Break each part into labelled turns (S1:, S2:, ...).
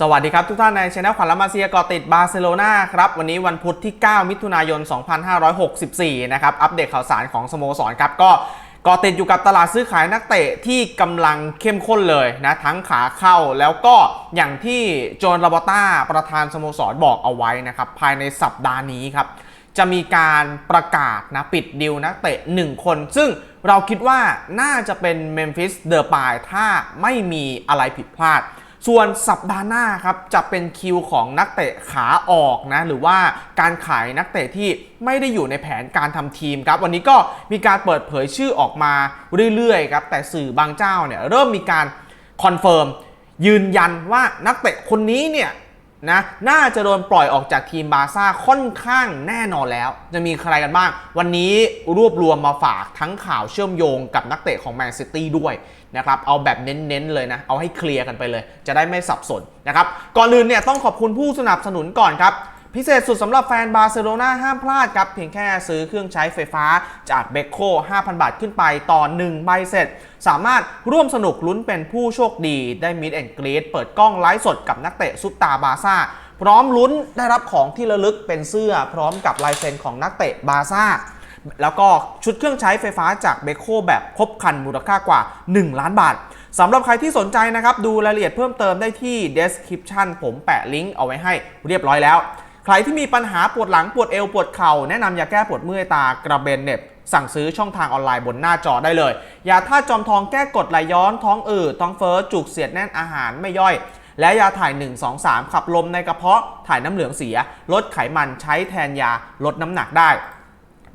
S1: สวัสดีครับทุกท่านในช anel ขวัญละมาเซียกอติดบาร์เซโลนาครับ วันนี้วันพุธที่ 9 มิถุนายน 2564 นะครับ อัปเดตข่าวสารของสโมสรครับ ก็กอติดอยู่กับตลาดซื้อขายนักเตะที่กำลังเข้มข้นเลยนะ ทั้งขาเข้าแล้วก็อย่างที่โจนลาบอต้าประธานสโมสรบอกเอาไว้นะครับ ภายในสัปดาห์นี้ครับ จะมีการประกาศนะปิดดิวนักเตะ 1 คน ซึ่งเราคิดว่าน่าจะเป็นเมมฟิสเดอร์ปายถ้าไม่มีอะไรผิดพลาด ส่วนสัปดาห์หน้าครับจะเป็นคิวของนักเตะขาออกนะหรือว่าการขายนักเตะที่ไม่ได้อยู่ในแผนการทำทีมครับวันนี้ก็มีการเปิดเผยชื่อออกมาเรื่อยๆครับแต่สื่อบางเจ้าเนี่ยเริ่มมีการคอนเฟิร์มยืนยันว่านักเตะคนนี้เนี่ย นะน่าจะโดนปล่อยออกจากทีมบาซ่าค่อนข้างแน่นอนแล้ว จะมีใครกันบ้าง วันนี้รวบรวมมาฝากทั้งข่าวเชื่อมโยงกับนักเตะของแมนซิตี้ด้วยนะครับเอาแบบเน้นๆเลยนะ เอาให้เคลียร์กันไปเลย จะได้ไม่สับสนนะครับก่อนอื่นเนี่ยต้องขอบคุณผู้สนับสนุนก่อนครับ พิเศษสุดสำหรับแฟนบาร์เซโลนาห้ามพลาดครับ เพียงแค่ซื้อเครื่องใช้ไฟฟ้าจากเบโค5,000 บาทขึ้นไปต่อ 1 ใบเสร็จ สามารถร่วมสนุกลุ้นเป็นผู้โชคดี ได้มิดแอนกรีดเปิดกล้องไลฟ์สดกับนักเตะซุปตาบาร์ซ่า พร้อมลุ้นได้รับของที่ระลึกเป็นเสื้อพร้อมกับลายเซ็นของนักเตะบาร์ซ่าแล้วก็ชุดเครื่องใช้ไฟฟ้าจากเบโคแบบครบคันมูลค่ากว่า 1 ล้านบาทสำหรับใครที่สนใจนะครับ ดูรายละเอียดเพิ่มเติมได้ที่ description ผมแปะลิงก์เอาไว้ให้เรียบร้อยแล้ว ใครที่มีปัญหาปวดหลังปวดเอวปวดเข่าแนะนำยาแก้ปวดเมื่อยตากระเบนเน็บสั่งซื้อช่องทางออนไลน์บนหน้าจอได้เลยยาท่าตุจอมทองแก้กดไหลย้อนท้องอืดท้องเฟ้อจุกเสียดแน่นอาหารไม่ย่อย และยาถ่าย 1 2 3 ขับลมในกระเพาะถ่ายน้ำเหลืองเสีย ลดไขมันใช้แทนยาลดน้ำหนักได้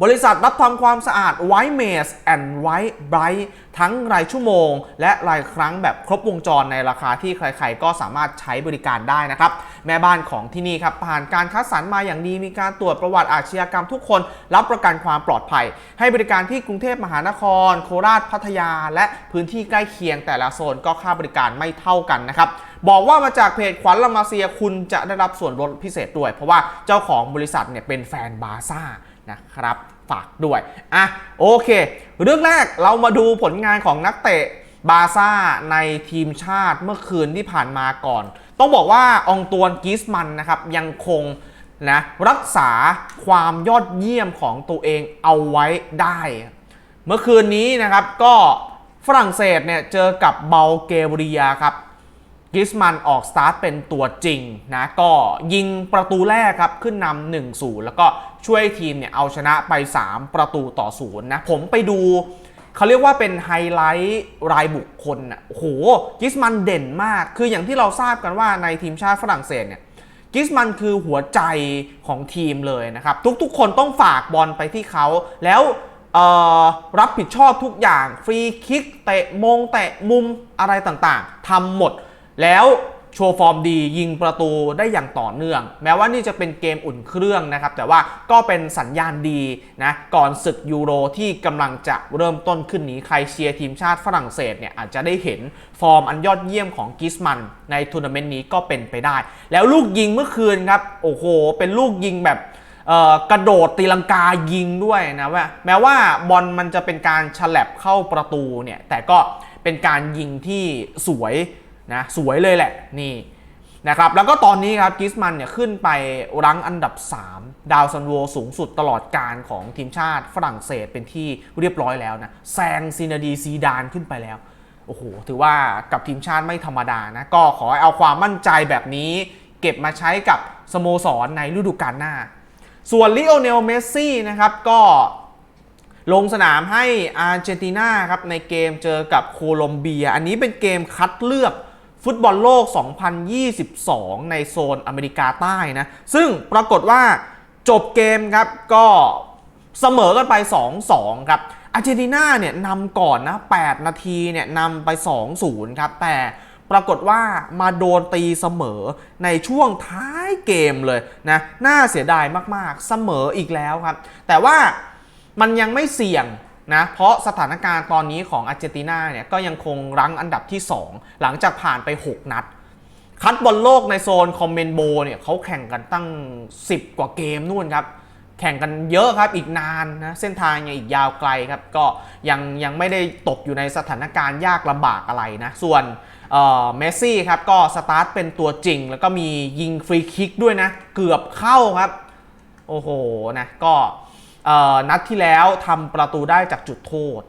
S1: บริษัทรับทำความสะอาดไวท์เมสแอนด์ไวท์ไบรท์ทั้งรายชั่วโมง และรายครั้งแบบครบวงจรในราคาที่ใครๆ ก็สามารถใช้บริการได้นะครับ แม่บ้านของที่นี่ครับ ผ่านการคัดสรรมาอย่างดีมีการตรวจประวัติอาชญากรรมทุกคน รับประกันความปลอดภัย ให้บริการที่กรุงเทพมหานคร โคราชพัทยา และพื้นที่ใกล้เคียงแต่ละโซนก็ค่าบริการไม่เท่ากันนะครับ บอกว่ามาจากเพจขวัญละมาเซียคุณจะได้รับส่วนลดพิเศษด้วย เพราะว่าเจ้าของบริษัทเนี่ยเป็นแฟนบาซ่านะครับฝากด้วยอะโอเค เรื่องแรกเรามาดูผลงานของนักเตะบาซ่าในทีมชาติเมื่อคืนที่ผ่านมาก่อน ต้องบอกว่าองตวนกิสมันนะครับยังคงนะรักษาความยอดเยี่ยมของตัวเองเอาไว้ได้ เมื่อคืนนี้นะครับก็ฝรั่งเศสเนี่ยเจอกับเบลเกเรียครับ กิสมันออกสตาร์ทเป็นตัวจริงนะก็ยิงประตูแรกครับขึ้นนำ1 0 แล้วก็ช่วยทีมเนี่ยเอาชนะไป 3 ประตูต่อศูนย์นะผมไปดูเขาเรียกว่าเป็นไฮไลท์รายบุคคลอะโอ้โหกิสมันเด่นมาก คืออย่างที่เราทราบกันว่าในทีมชาติฝรั่งเศสเนี่ยกิสมันคือหัวใจของทีมเลยนะครับ ทุกๆ คนต้องฝากบอลไปที่เขา แล้วรับผิดชอบทุกอย่าง ฟรีคิกเตะมงเตะมุมอะไรต่างๆทำหมด แล้วโชว์ฟอร์มดียิงประตูได้อย่างต่อเนื่อง แม้ว่านี่จะเป็นเกมอุ่นเครื่องนะครับ แต่ว่าก็เป็นสัญญาณดีนะก่อนศึกยูโรที่กำลังจะเริ่มต้นขึ้นนี้ ใครเชียร์ทีมชาติฝรั่งเศสเนี่ยอาจจะได้เห็นฟอร์มอันยอดเยี่ยมของกิสมันในทัวร์นาเมนต์นี้ก็เป็นไปได้ แล้วลูกยิงเมื่อคืนครับ โอ้โห เป็นลูกยิงแบบกระโดดตีลังกายิงด้วยนะว่าแม้ว่าบอลมันจะเป็นการฉลับเข้าประตูเนี่ยแต่ก็เป็นการยิงที่สวย นะสวยเลยแหละนี่นะครับแล้วก็ตอนนี้ครับกิสมันเนี่ยขึ้นไปรั้งอันดับ 3 ดาวซันโวสูงสุดตลอดการของทีมชาติฝรั่งเศสเป็นที่เรียบร้อยแล้วนะแซงซินาดีซีดานขึ้นไปแล้วโอ้โหถือว่ากับทีมชาติไม่ธรรมดานะก็ขอเอาความมั่นใจแบบนี้เก็บมาใช้กับสโมสรในฤดูกาลหน้า ส่วนลิโอเนลเมสซี่นะครับก็ลงสนามให้อาร์เจนตินาครับในเกมเจอกับโคลอมเบีย อันนี้เป็นเกมคัดเลือก ฟุตบอลโลก 2022 ในโซนอเมริกาใต้นะ ซึ่งปรากฏว่าจบเกมครับก็เสมอกันไป 2-2 ครับอาร์เจนตินาเนี่ยนำก่อนนะ 8 นาทีเนี่ยนำไป 2-0 ครับ แต่ปรากฏว่ามาโดนตีเสมอในช่วงท้ายเกมเลยนะ น่าเสียดายมากๆ เสมออีกแล้วครับ แต่ว่ามันยังไม่เสี่ยง นะเพราะสถานการณ์ตอนนี้ของอาร์เจนตินาเนี่ยก็ยังคงรั้งอันดับที่ 2 หลังจากผ่านไป 6 นัด คัดบอลโลกในโซนคอมเมนโบเนี่ยเขาแข่งกันตั้ง 10 กว่าเกมนู่นครับ แข่งกันเยอะครับอีกนานนะเส้นทางยังอีกยาวไกลครับ ก็ยังยังไม่ได้ตกอยู่ในสถานการณ์ยากลำบากอะไรนะ ส่วนเออเมสซี่ครับก็สตาร์ทเป็นตัวจริง แล้วก็มียิงฟรีคิกด้วยนะ เกือบเข้าครับ โอ้โหนะก็ นัดที่แล้วทำประตูได้จากจุดโทษ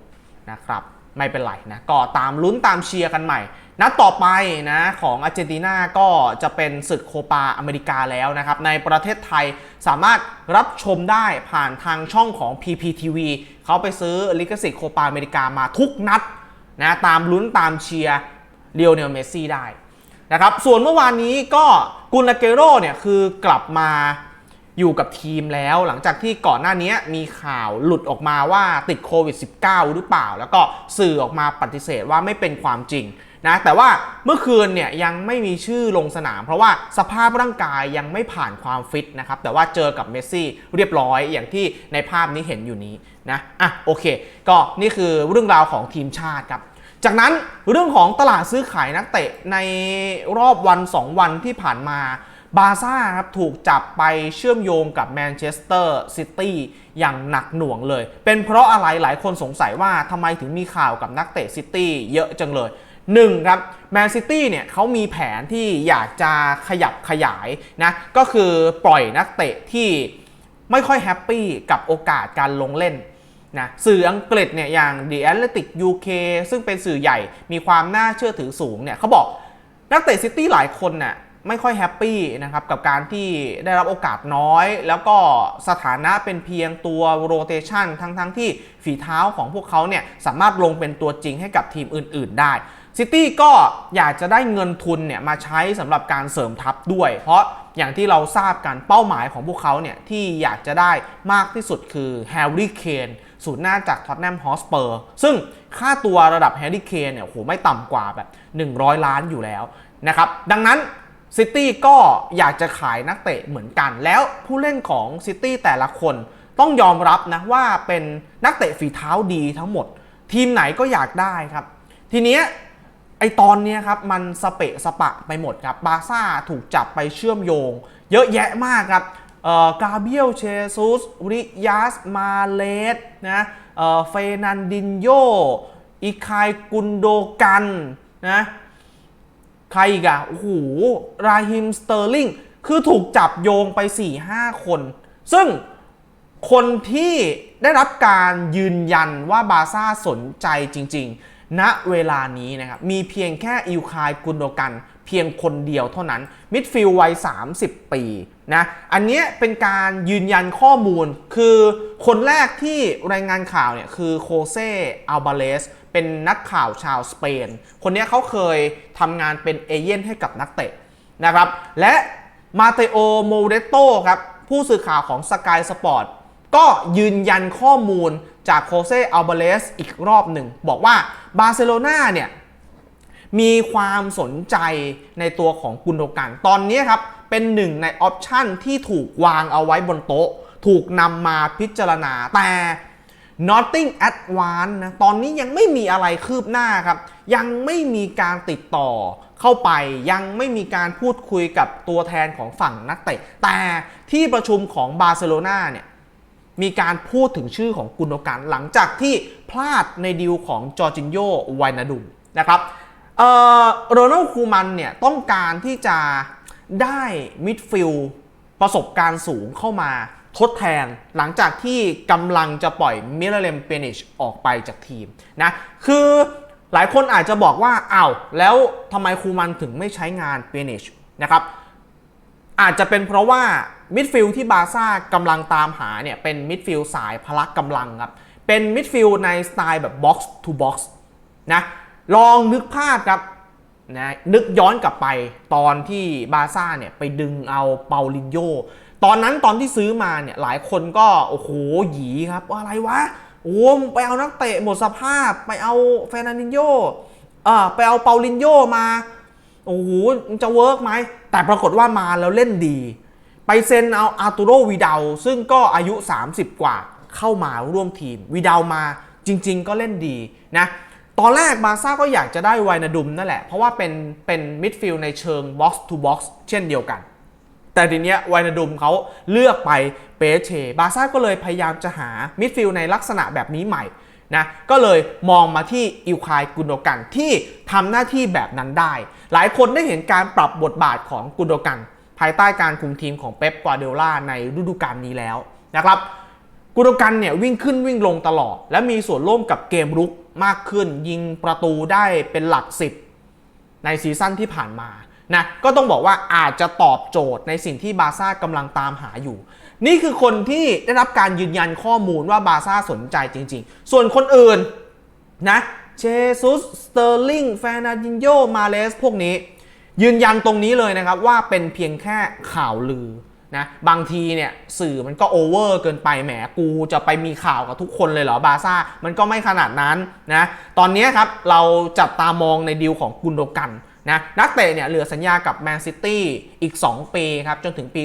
S1: นะครับไม่เป็นไรนะก็ตามลุ้นตามเชียร์กันใหม่ นัดต่อไปนะของอาร์เจนตินาก็จะเป็นศึกโคปาอเมริกาแล้วนะครับ ในประเทศไทยสามารถรับชมได้ผ่านทางช่องของ PPTV เขาไปซื้อลิขสิทธิ์โคปาอเมริกามาทุกนัดนะตามลุ้นตามเชียร์เลียวเนลเมสซี่ได้นะครับส่วนเมื่อวานนี้ก็กุนลาเกโรเนี่ยคือกลับมา อยู่กับทีมแล้ว หลังจากที่ก่อนหน้านี้มีข่าวหลุดออกมาว่าติดโควิด -19 หรือเปล่า แล้วก็สื่อออกมาปฏิเสธว่าไม่เป็นความจริงนะแต่ว่าเมื่อคืนเนี่ยยังไม่มีชื่อลงสนาม เพราะว่าสภาพร่างกายยังไม่ผ่านความฟิตนะครับแต่ว่าเจอกับเมสซี่เรียบร้อยอย่างที่ในภาพนี้เห็นอยู่นี้นะอะโอเค ก็นี่คือเรื่องราวของทีมชาติครับจากนั้นเรื่องของตลาดซื้อขายนักเตะในรอบวัน 2 วันที่ผ่านมา บาซ่าครับถูกจับไปเชื่อมโยงกับแมนเชสเตอร์ซิตี้อย่างหนักหน่วงเลย เป็นเพราะอะไรหลายคนสงสัยว่าทำไมถึงมีข่าวกับนักเตะซิตี้เยอะจังเลย 1. ครับแมนซิตี้เนี่ยเขามีแผนที่อยากจะขยับขยายนะก็คือปล่อยนักเตะที่ไม่ค่อยแฮปปี้กับโอกาสการลงเล่นนะสื่ออังกฤษเนี่ยอย่าง The Athletic UK ซึ่งเป็นสื่อใหญ่มีความน่าเชื่อถือสูงเนี่ยเขาบอกนักเตะซิตี้หลายคนน่ะ ไม่ค่อยแฮปปี้นะครับกับการที่ได้รับโอกาสน้อย แล้วก็สถานะเป็นเพียงตัวโรเตชันทั้งๆทที่ฝีเท้าของพวกเขาเนี่ยสามารถลงเป็นตัวจริงให้กับทีมอื่น ๆ ได้ซิตี้ก็อยากจะได้เงินทุนเนี่ยมาใช้สำหรับการเสริมทัพด้วย เพราะอย่างที่เราทราบกันเป้าหมายของพวกเขาเนี่ยที่อยากจะได้มากที่สุดคือแฮร์รี่เคนสูตรหน้าจากท็อตแนมฮอสเปอร์ซึ่งค่าตัวระดับแฮร์รี่เคนเนี่ยโหไม่ต่ำกว่าแบบ 100 ล้านอยู่แล้วนะครับดังนั้น ซิตี้ก็อยากจะขายนักเตะเหมือนกัน แล้วผู้เล่นของซิตี้แต่ละคนต้องยอมรับนะว่าเป็นนักเตะฝีเท้าดีทั้งหมด ทีมไหนก็อยากได้ครับ ทีเนี้ยไอตอนเนี้ยครับมันสเปะสปะไปหมดครับบาซ่าถูกจับไปเชื่อมโยง เยอะแยะมากครับเอ่อกาเบียลเชซุสริยาสมาเลสนะเอ่อเฟนันดินโยอีคายกุนโดกันนะ ใครอีกอะโอ้โหราฮิมสเตอร์ลิงคือถูกจับโยงไป 4-5 คน ซึ่งคนที่ได้รับการยืนยันว่าบาซ่าสนใจจริง ๆ ณเวลานี้นะครับ มีเพียงแค่อิวคายกุนโดกัน เพียงคนเดียวเท่านั้น มิดฟิลด์วัย 30 ปีนะอันนี้เป็นการยืนยันข้อมูลคือคนแรกที่รายงานข่าวเนี่ยคือโคเซอัลบาเลส เป็นนักข่าวชาวสเปน คนนี้เขาเคยทำงานเป็นเอเย่นให้กับนักเตะนะครับ และมาเตโอโมเรโตครับ ผู้สื่อข่าวของ Sky Sport ก็ยืนยันข้อมูลจากโคเซอัลเบเลสอีกรอบหนึ่ง บอกว่าบาร์เซโลนาเนี่ย มีความสนใจในตัวของกุนโดกัน ตอนนี้ครับ เป็นหนึ่งในออปชันที่ถูกวางเอาไว้บนโต๊ะ ถูกนำมาพิจารณาแต่ Nothing Advance นะตอนนี้ยังไม่มีอะไรคืบหน้าครับ ยังไม่มีการติดต่อเข้าไป ยังไม่มีการพูดคุยกับตัวแทนของฝั่งนักเตะ แต่ที่ประชุมของบาร์เซโลนาเนี่ยมีการพูดถึงชื่อของกุนโดกันหลังจากที่พลาดในดีลของจอร์จินโยไวนาดุมนะครับเออโรนัลคูมันเนี่ยต้องการที่จะได้มิดฟิลด์ประสบการณ์สูงเข้ามา ทดแทนหลังจากที่กำลังจะปล่อยมิเลเลมเปนิชออกไปจากทีมนะคือหลายคนอาจจะบอกว่าอ้าวแล้วทำไมคูมันถึงไม่ใช้งานเปนิชนะครับอาจจะเป็นเพราะว่ามิดฟิลด์ที่บาซ่ากำลังตามหาเนี่ยเป็นมิดฟิลด์สายพละกกำลังครับเป็นมิดฟิลด์ในสไตล์แบบบ็อกซ์ทูบ็อกซ์นะลองนึกภาพครับนะนึกย้อนกลับไปตอนที่บาซ่าเนี่ยไปดึงเอาเปาลินโย ตอนนั้นตอนที่ซื้อมาเนี่ยหลายคนก็โอ้โหหยีครับว่าอะไรวะโอ้ไปเอานักเตะหมดสภาพ ไปเอาเฟรนันดินโยเออไปเอาเปาลินโยมาโอ้โหจะเวิร์กไหมแต่ปรากฏว่ามาแล้วเล่นดี ไปเซ็นเอาอาร์ตูโรวิดาซึ่งก็อายุ 30 กว่าเข้ามาร่วมทีมวิดามาจริง ๆ ก็เล่นดีนะตอนแรกบาซ่าก็อยากจะได้ไวนาดุมนั่นแหละ เพราะว่าเป็นเป็นมิดฟิลด์ในเชิงบ็อกซ์ทูบ็อกซ์เช่นเดียวกัน แต่ทีเนี้ยไวนาดุมเขาเลือกไปเปเช บาซ่าก็เลยพยายามจะหามิดฟิลด์ในลักษณะแบบนี้ใหม่นะก็เลยมองมาที่อิวคายกุนโดกันที่ทำหน้าที่แบบนั้นได้ หลายคนได้เห็นการปรับบทบาทของกุนโดกัน ภายใต้การคุมทีมของเป๊ปกวาเดล่าในฤดูกาลนี้แล้วนะครับกุนโดกันเนี่ยวิ่งขึ้นวิ่งลงตลอด และมีส่วนร่วมกับเกมรุกมากขึ้น ยิงประตูได้เป็นหลักสิบในซีซั่นที่ผ่านมา นะก็ต้องบอกว่าอาจจะตอบโจทย์ในสิ่งที่บาซ่ากำลังตามหาอยู่ นี่คือคนที่ได้รับการยืนยันข้อมูลว่าบาซ่าสนใจจริง ๆ ส่วนคนอื่นนะเชซุสสเตอร์ลิงแฟนาดินโยมาเลสพวกนี้ ยืนยันตรงนี้เลยนะครับว่าเป็นเพียงแค่ข่าวลือนะบางทีเนี่ยสื่อมันก็โอเวอร์เกินไปแหมกูจะไปมีข่าวกับทุกคนเลยเหรอบาซ่ามันก็ไม่ขนาดนั้นนะตอนนี้ครับเราจับตามองในดีลของกุนโดกัน นะนักเตะเนี่ยเหลือสัญญากับแมนซิตี้อีก 2 ปีครับจนถึงปี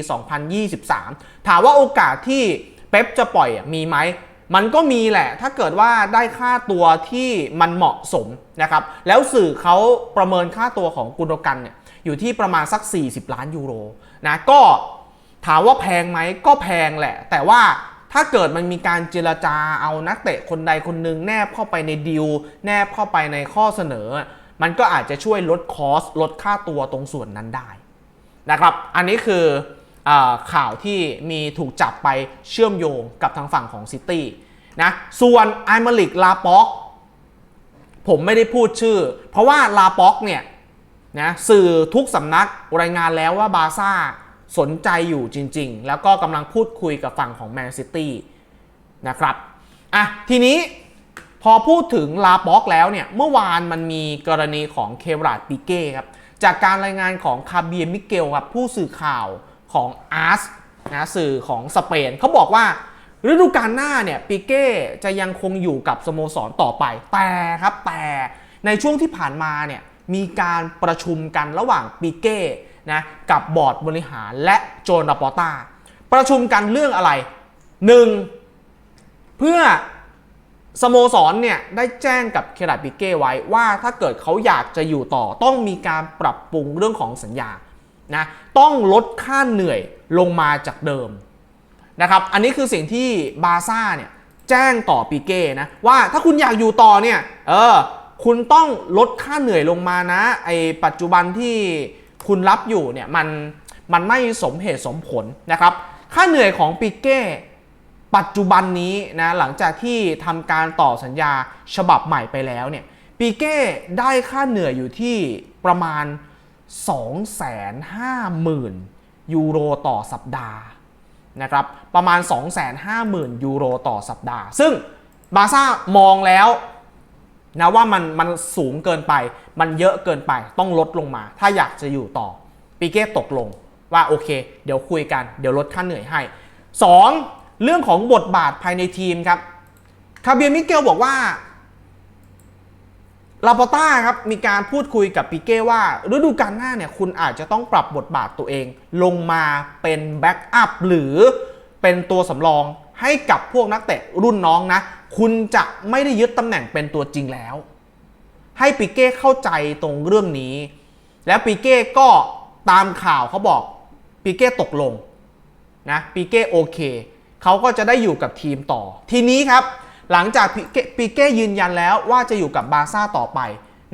S1: 2023 ถามว่าโอกาสที่เป๊ปจะปล่อยมีไหมมันก็มีแหละ ถ้าเกิดว่าได้ค่าตัวที่มันเหมาะสมนะครับ แล้วสื่อเขาประเมินค่าตัวของกุนโดกันเนี่ยอยู่ที่ประมาณสัก 40 ล้านยูโรนะ ก็ถามว่าแพงไหมก็แพงแหละ แต่ว่าถ้าเกิดมันมีการเจรจาเอานักเตะคนใดคนหนึ่งแนบเข้าไปในดีลแนบเข้าไปในข้อเสนอ มันก็อาจจะช่วยลดคอสลดค่าตัวตรงส่วนนั้นได้นะครับ อันนี้คืออข่าวที่มีถูกจับไปเชื่อมโยงกับทางฝั่งของซิตี้นะส่วนไอมาลิกลาป็อกผมไม่ได้พูดชื่อ เพราะว่าลาป็อกเนี่ยนะสื่อทุกสำนักรายงานแล้วว่าบาซ่าสนใจอยู่จริง ๆ แล้วก็กำลังพูดคุยกับฝั่งของแมนซิตี้นะครับอะทีนี้ อพูดถึงลาป็อกแล้วเนี่ย เมื่อวานมันมีกรณีของเคราดปิเก้ครับ จากการรายงานของคาเบียมิเกลครับผู้สื่อข่าวของอาร์สนะสื่อของสเปนเขาบอกว่าฤดูกาลหน้าเนี่ยปิเก้จะยังคงอยู่กับสโมสรต่อไป แต่ครับแต่ในช่วงที่ผ่านมาเนี่ยมีการประชุมกันระหว่างปิเก้นะกับบอร์ดบริหารและโจนาปอต้าประชุมกันเรื่องอะไร 1. เพื่อ สโมสรเนี่ยได้แจ้งกับเคราดปิเก้ไว้ว่าถ้าเกิดเขาอยากจะอยู่ต่อต้องมีการปรับปรุงเรื่องของสัญญานะต้องลดค่าเหนื่อยลงมาจากเดิมนะครับอันนี้คือสิ่งที่บาซ่าเนี่ยแจ้งต่อปีเก้นะว่าถ้าคุณอยากอยู่ต่อเนี่ยเออคุณต้องลดค่าเหนื่อยลงมานะไอปัจจุบันที่คุณรับอยู่เนี่ยมันมันไม่สมเหตุสมผลนะครับค่าเหนื่อยของปีเก้ ปัจจุบันนี้นะหลังจากที่ทำการต่อสัญญาฉบับใหม่ไปแล้วเนี่ยปีเก้ได้ค่าเหนื่อยอยู่ที่ประมาณ 250,000 ยูโรต่อสัปดาห์นะครับประมาณ 250,000 ยูโรต่อสัปดาห์ ซึ่งบาซ่ามองแล้วนะว่ามันมันสูงเกินไป มันเยอะเกินไปต้องลดลงมา ถ้าอยากจะอยู่ต่อปีเก้ตกลงว่าโอเค เดี๋ยวคุยกัน เดี๋ยวลดค่าเหนื่อยให้ 2. เรื่องของบทบาทภายในทีมครับคาเบียมิเกลบอกว่าลาปอต้าครับ มีการพูดคุยกับปิเก้ว่า ฤดูกาลหน้าเนี่ยคุณอาจจะต้องปรับบทบาทตัวเอง ลงมาเป็นแบ็กอัพหรือเป็นตัวสำรองให้กับพวกนักเตะรุ่นน้องนะ คุณจะไม่ได้ยึดตำแหน่งเป็นตัวจริงแล้ว ให้ปิเก้เข้าใจตรงเรื่องนี้ แล้วปิเก้ก็ตามข่าวเขาบอกปิเก้ตกลงนะปิเก้โอเค เขาก็จะได้อยู่กับทีมต่อ ทีนี้ครับ หลังจากปิเก้ปิเก้ยืนยันแล้วว่าจะอยู่กับบาร์ซ่าต่อไป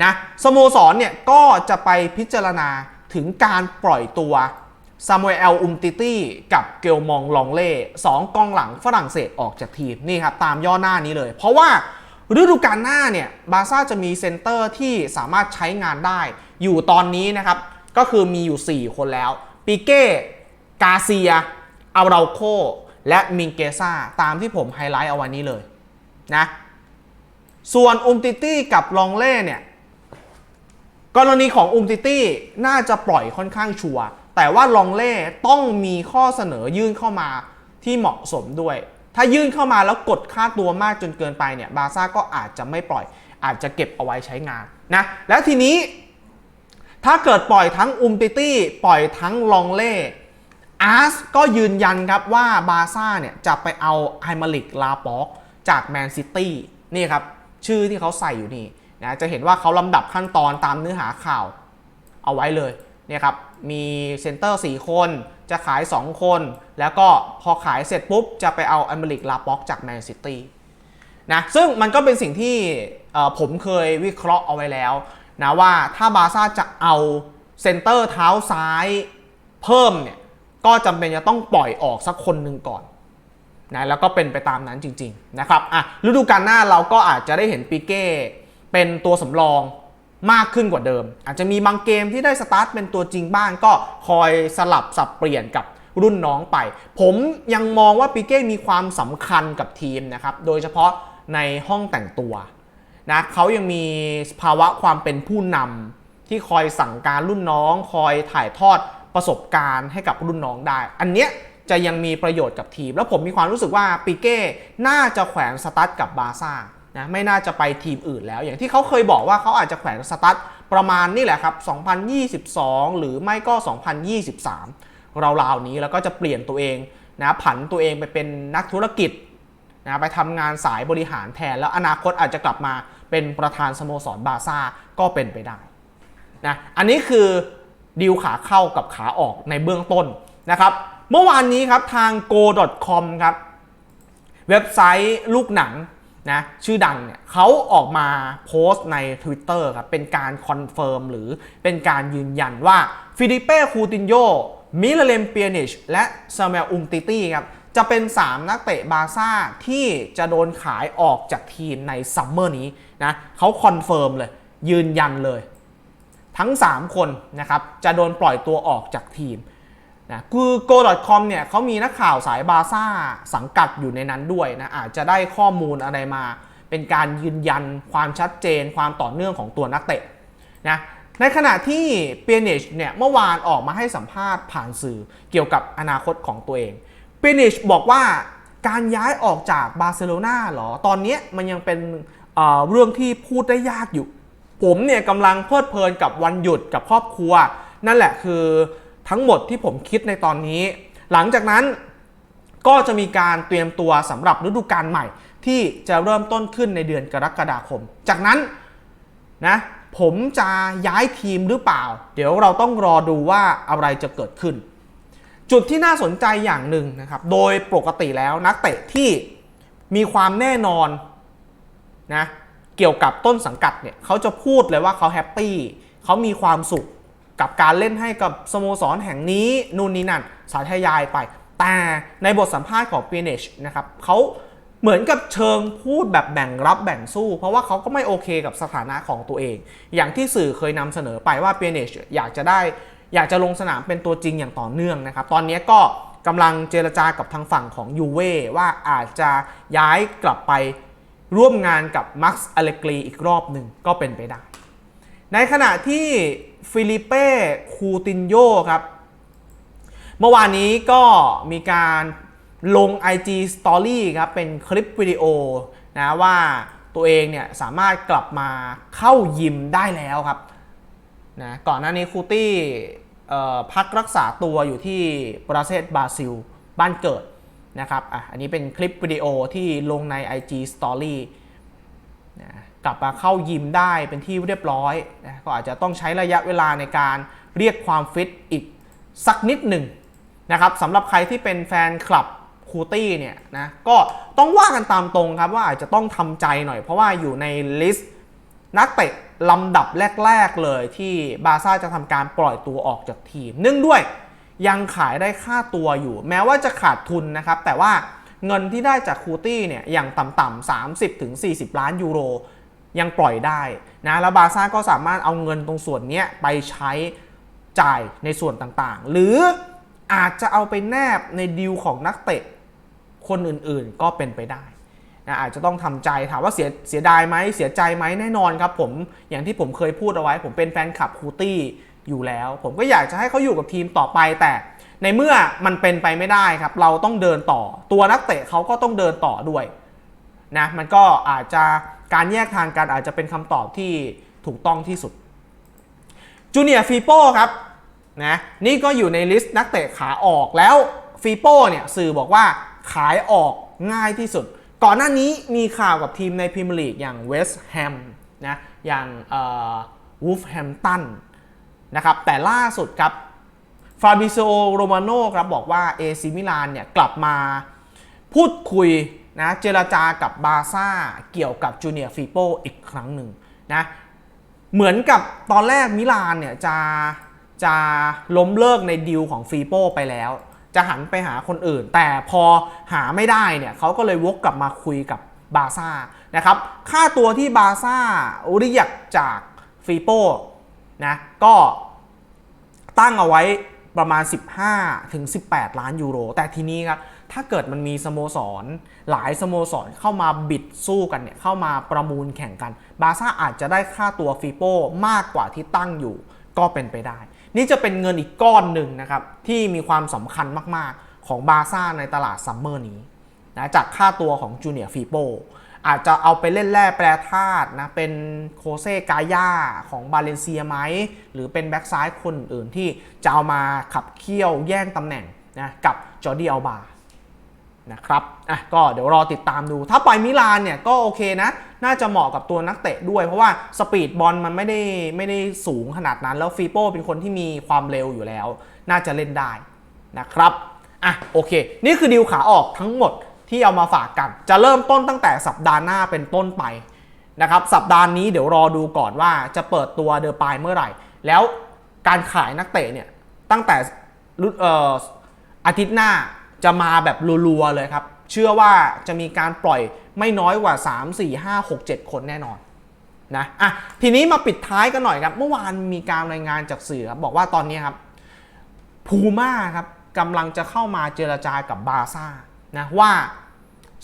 S1: นะสโมสรเนี่ยก็จะไปพิจารณาถึงการปล่อยตัวซามูเอลอุมติตี้กับเกลมองลองเล่สองกองหลังฝรั่งเศสออกจากทีมนี่ครับตามย่อหน้านี้เลย เพราะว่าฤดูกาลหน้าเนี่ยบาร์ซ่าจะมีเซนเตอร์ที่สามารถใช้งานได้ อยู่ตอนนี้นะครับ ก็คือมีอยู่ 4 คนแล้ว ปิเก้ กาเซียอาราโค และมิงเกซ่าตามที่ผมไฮไลท์เอาว้นี้เลยนะส่วนอุมติตี้กับลองเล่เนี่ยกรณีของอุมติตี้น่าจะปล่อยค่อนข้างชัวร์แต่ว่าลองเล่ต้องมีข้อเสนอยื่นเข้ามาที่เหมาะสมด้วย ถ้ายื่นเข้ามาแล้วกดค่าตัวมากจนเกินไปเนี่ยบาซ่าก็อาจจะไม่ปล่อย อาจจะเก็บเอาไว้ใช้งานนะแล้วทีนี้ถ้าเกิดปล่อยทั้งอุมติตี้ปล่อยทั้งลองเล่ อาร์สก็ยืนยันครับว่าบาซ่าเนี่ยจะไปเอาไฮมาลิกลาป็อกจากแมนซิตี้นี่ครับ ชื่อที่เขาใส่อยู่นี่นะจะเห็นว่าเขาลำดับขั้นตอนตามเนื้อหาข่าวเอาไว้เลยเนี่ยครับมีเซนเตอร์ 4 คนจะขาย 2 คน แล้วก็พอขายเสร็จปุ๊บ จะไปเอาอเมริกลาป็อกจากแมนซิตี้นะซึ่งมันก็เป็นสิ่งที่ผมเคยวิเคราะห์เอาไว้แล้วนะว่าถ้าบาซ่าจะเอาเซนเตอร์เท้าซ้ายเพิ่มเนี่ย ก็จำเป็นจะต้องปล่อยออกสักคนหนึ่งก่อนนะแล้วก็เป็นไปตามนั้นจริงๆนะครับอะฤดูกาลหน้าเราก็อาจจะได้เห็นปิเก้เป็นตัวสำรองมากขึ้นกว่าเดิม อาจจะมีบางเกมที่ได้สตาร์ทเป็นตัวจริงบ้างก็คอยสลับสับเปลี่ยนกับรุ่นน้องไป ผมยังมองว่าปิเก้มีความสำคัญกับทีมนะครับโดยเฉพาะในห้องแต่งตัวนะเขายังมีภาวะความเป็นผู้นำที่คอยสั่งการรุ่นน้อง คอยถ่ายทอด ประสบการณ์ให้กับรุ่นน้องได้ อันเนี้ยจะยังมีประโยชน์กับทีม แล้วผมมีความรู้สึกว่าปิเก้น่าจะแขวนสตั๊ดกับบาร์ซ่านะไม่น่าจะไปทีมอื่นแล้ว อย่างที่เขาเคยบอกว่าเขาอาจจะแขวนสตั๊ดประมาณนี่แหละครับ 2022 หรือไม่ก็ 2023 ราวๆนี้แล้วก็จะเปลี่ยนตัวเองนะผันตัวเองไปเป็นนักธุรกิจนะไปทำงานสายบริหารแทน แล้วอนาคตอาจจะกลับมาเป็นประธานสโมสรบาซ่าก็เป็นไปได้นะอันนี้คือ ดีลขาเข้ากับขาออกในเบื้องต้นนะครับ เมื่อวานนี้ครับทาง go.com ครับเว็บไซต์ลูกหนังนะชื่อดังเนี่ยเขาออกมาโพสต์ใน Twitter ครับเป็นการคอนเฟิร์มหรือเป็นการยืนยันว่าฟิลิเป้คูตินโยมิลเลมเปียนิชและซาเมลอุมติตี้ครับจะเป็น 3 นักเตะบาซ่าที่จะโดนขายออกจากทีมในซัมเมอร์นี้นะเขาคอนเฟิร์มเลยยืนยันเลย ทั้ง 3 คนนะครับจะโดนปล่อยตัวออกจากทีมนะคือ go.com เนี่ยเขามีนักข่าวสายบาร์ซ่าสังกัดอยู่ในนั้นด้วยนะอาจจะได้ข้อมูลอะไรมา เป็นการยืนยันความชัดเจน ความต่อเนื่องของตัวนักเตะนะในขณะที่เปียนิชเนี่ยเมื่อวานออกมาให้สัมภาษณ์ผ่านสื่อเกี่ยวกับอนาคตของตัวเองเปียนิชบอกว่าการย้ายออกจากบาร์เซโลนาหรอ ตอนนี้มันยังเป็นเเรื่องที่พูดได้ยากอยู่ ผมเนี่ยกำลังเพลิดเพลินกับวันหยุดกับครอบครัว นั่นแหละคือทั้งหมดที่ผมคิดในตอนนี้ หลังจากนั้นก็จะมีการเตรียมตัวสำหรับฤดูกาลใหม่ ที่จะเริ่มต้นขึ้นในเดือนกรกฎาคม จากนั้นนะผมจะย้ายทีมหรือเปล่า เดี๋ยวเราต้องรอดูว่าอะไรจะเกิดขึ้น จุดที่น่าสนใจอย่างหนึ่งนะครับ โดยปกติแล้วนักเตะที่มีความแน่นอนนะ เกี่ยวกับต้นสังกัดเนี่ยเขาจะพูดเลยว่าเขาแฮปปี้เขามีความสุขกับการเล่นให้กับสโมสรแห่งนี้นู่นนี่นั่นสาธยายไป แต่ในบทสัมภาษณ์ของ p ีเนชนะครับเขาเหมือนกับเชิงพูดแบบแบ่งรับแบ่งสู้ เพราะว่าเขาก็ไม่โอเคกับสถานะของตัวเอง อย่างที่สื่อเคยนำเสนอไปว่า p ียเนชอยากจะได้ อยากจะลงสนามเป็นตัวจริงอย่างต่อเนื่องนะครับ ตอนนี้ก็กำลังเจรจากับทางฝั่งของยูเว่ว่าอาจจะย้ายกลับไป ร่วมงานกับมักซ์อเลกรีอีกรอบหนึ่งก็เป็นไปได้ ในขณะที่ฟิลิเป้คูตินโยครับ เมื่อวานนี้ก็มีการลง IG Story ครับ เป็นคลิปวิดีโอนะว่าตัวเองเนี่ยสามารถกลับมาเข้ายิมได้แล้วครับนะก่อนหน้านี้คูตี้พักรักษาตัวอยู่ที่ประเทศบราซิล บ้านเกิด นะครับอะอันนี้เป็นคลิปวิดีโอที่ลงใน IG Story นะกลับมาเข้ายิมได้เป็นที่เรียบร้อยนะก็อาจจะต้องใช้ระยะเวลาในการเรียกความฟิตอีกสักนิดหนึ่งนะครับสำหรับใครที่เป็นแฟนคลับคูตี้เนี่ยนะก็ต้องว่ากันตามตรงครับว่าอาจจะต้องทำใจหน่อยเพราะว่าอยู่ในลิสต์นักเตะลำดับแรก ๆ เลยที่บาซ่าจะทำการปล่อยตัวออกจากทีม เนื่องด้วย ยังขายได้ค่าตัวอยู่ แม้ว่าจะขาดทุนนะครับ แต่ว่าเงินที่ได้จากคูตี้เนี่ยอย่างต่ำๆ30-40ล้านยูโร ยังปล่อยได้นะแล้วบาซ่าก็สามารถเอาเงินตรงส่วนนี้ไปใช้จ่ายในส่วนต่างๆ หรืออาจจะเอาไปแนบในดีลของนักเตะคนอื่นๆก็เป็นไปได้นะอาจจะต้องทำใจถามว่าเสียเสียดายไหมเสียใจไหมแน่นอนครับผมอย่างที่ผมเคยพูดเอาไว้ ผมเป็นแฟนคลับคูตี้ อยู่แล้ว ผมก็อยากจะให้เขาอยู่กับทีมต่อไปแต่ ในเมื่อมันเป็นไปไม่ได้ครับ เราต้องเดินต่อ ตัวนักเตะเขาก็ต้องเดินต่อด้วยนะมันก็อาจจะการแยกทางกันอาจจะเป็นคำตอบที่ถูกต้องที่สุดจูเนียร์ฟีโป้ครับนะนี่ก็อยู่ในลิสต์นักเตะขาออกแล้วฟีโป้เนี่ยสื่อบอกว่าขายออกง่ายที่สุด ก่อนหน้านี้มีข่าวกับทีมในพรีเมียร์ลีกอย่างเวสต์แฮมนะอย่างวูฟแฮมตัน นะครับแต่ล่าสุดครับฟาบิโซโรมาโนครับบอกว่าเอซิมิลานเนี่ยกลับมาพูดคุยนะเจรจากับบาซ่าเกี่ยวกับจูเนียร์ฟีโปอีกครั้งหนึ่งนะเหมือนกับตอนแรกมิลานเนี่ยจะจะล้มเลิกในดีลของฟีโปไปแล้ว จะหันไปหาคนอื่น แต่พอหาไม่ได้เนี่ยเขาก็เลยวกกลับมาคุยกับบาซ่านะครับค่าตัวที่บาซ่าเรียกจากฟีโป นะก็ตั้งเอาไว้ประมาณ 15 ถึง 18 ล้านยูโร แต่ทีนี้ครับ ถ้าเกิดมันมีสโมสร หลายสโมสรเข้ามาบิดสู้กันเนี่ย เข้ามาประมูลแข่งกัน บาซ่าอาจจะได้ค่าตัวฟีโป้มากกว่าที่ตั้งอยู่ก็เป็นไปได้ นี่จะเป็นเงินอีกก้อนหนึ่งนะครับ ที่มีความสำคัญมาก ๆ ของบาซ่าในตลาดซัมเมอร์นี้นะจากค่าตัวของจูเนียร์ฟีโป้ อาจจะเอาไปเล่นแร่แปรธาตุนะเป็นโคเซกายาของบาเลนเซียไหมหรือเป็นแบ็กซ้ายคนอื่นที่จะเอามาขับเคี่ยวแย่งตำแหน่งนะกับจอร์ดีอัลบานะครับอะก็เดี๋ยวรอติดตามดู ถ้าไปมิลานเนี่ยก็โอเคนะ น่าจะเหมาะกับตัวนักเตะด้วย เพราะว่าสปีดบอลมันไม่ได้ไม่ได้สูงขนาดนั้น แล้วฟีโป้เป็นคนที่มีความเร็วอยู่แล้ว น่าจะเล่นได้นะครับอะโอเค นี่คือดีลขาออกทั้งหมด ที่เอามาฝากกัน จะเริ่มต้นตั้งแต่สัปดาห์หน้าเป็นต้นไปนะครับสัปดาห์นี้เดี๋ยวรอดูก่อนว่าจะเปิดตัวเดอปายเมื่อไหร่ แล้วการขายนักเตะเนี่ยตั้งแต่เอ่ออาทิตย์หน้าจะมาแบบรัวๆเลยครับ เชื่อว่าจะมีการปล่อยไม่น้อยกว่า 3 4 5 6 7 คนแน่นอนนะอะทีนี้มาปิดท้ายกันหน่อยครับ เมื่อวานมีการรายงานจากสื่อครับบอกว่าตอนนี้ครับพูม่าครับกำลังจะเข้ามาเจรจากับบาร์ซ่า นะว่า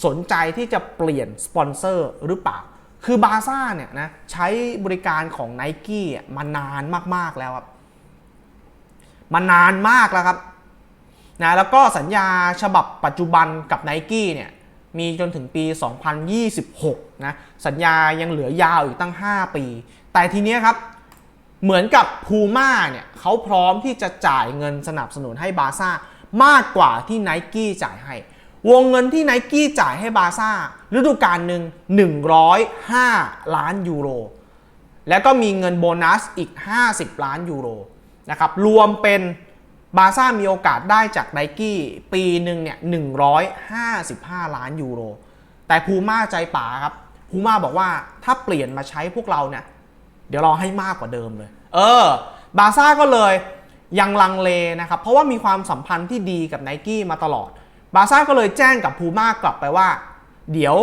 S1: สนใจที่จะเปลี่ยนสปอนเซอร์หรือเปล่า คือบาร์ซ่าเนี่ยนะใช้บริการของ n i กี้มานานมากๆแล้วครับ มานานมากแล้วครับนะแล้วก็สัญญาฉบับปัจจุบันกับ n i กี้เนี่ยมีจนถึงปี 2026 นะ สัญญายังเหลือยาวอีกตั้ง 5 ปี แต่ทีเนี้ยครับ เหมือนกับพูม่าเนี่ยเขาพร้อมที่จะจ่ายเงินสนับสนุนให้บาร์ซ่ามากกว่าที่ n i กี้จ่ายให้ วงเงินที่ n i กี้จ่ายให้บาซ่าฤดูกาลหนึ่ง105 ล้านยูโร แล้วก็มีเงินโบนัสอีก 50 ล้านยูโรนะครับรวมเป็นบาซ่ามีโอกาสได้จากไนกี้ปีหนึ่งเนี่ย155 ล้านยูโร แต่พูม่าใจป๋าครับพูม่าบอกว่าถ้าเปลี่ยนมาใช้พวกเราเนี่ยเดี๋ยวเราให้มากกว่าเดิมเลย เออ บาซ่าก็เลยยังลังเลนะครับ เพราะว่ามีความสัมพันธ์ที่ดีกับไนกี้มาตลอด บาซ่าก็เลยแจ้งกับพูม่ากลับไปว่า เดี๋ยว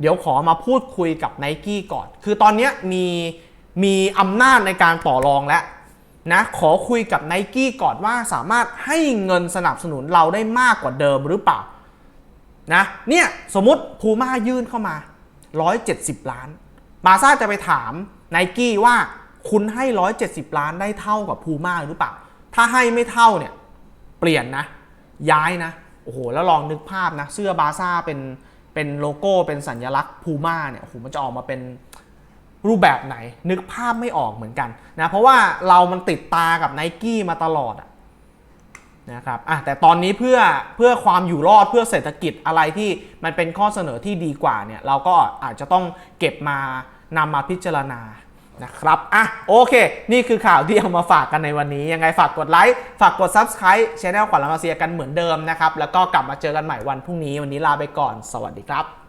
S1: เดี๋ยวขอมาพูดคุยกับไนกี้ก่อน คือตอนนี้มีมีอำนาจในการต่อรองแล้วนะขอคุยกับไนกี้ก่อนว่าสามารถให้เงินสนับสนุนเราได้มากกว่าเดิมหรือเปล่านะเนี่ยสมมติพูม่ายื่นเข้ามา 170 ล้าน บาซ่าจะไปถามไนกี้ว่าคุณให้ 170 ล้านได้เท่ากับพูม่าหรือเปล่า ถ้าให้ไม่เท่าเนี่ยเปลี่ยนนะ ย้ายนะ โอ้โหแล้วลองนึกภาพนะเสื้อบาร์ซ่าเป็นเป็นโลโก้เป็นสัญลักษณ์พูม่าเนี่ยโอ้โหมันจะออกมาเป็นรูปแบบไหน นึกภาพไม่ออกเหมือนกันนะเพราะว่าเรามันติดตากับไนกี้มาตลอดอะนะครับอะแต่ตอนนี้เพื่อเพื่อความอยู่รอดเพื่อเศรษฐกิจอะไรที่มันเป็นข้อเสนอที่ดีกว่าเนี่ยเราก็อาจจะต้องเก็บมานำมาพิจารณา นะครับ อะ โอเค นี่คือข่าวที่เอามาฝากกันในวันนี้ ยังไงฝากกดไลค์ ฝากกด Subscribe ช anel ขวัญละมาเซียกันเหมือนเดิมนะครับ แล้วก็กลับมาเจอกันใหม่วันพรุ่งนี้ วันนี้ลาไปก่อน สวัสดีครับ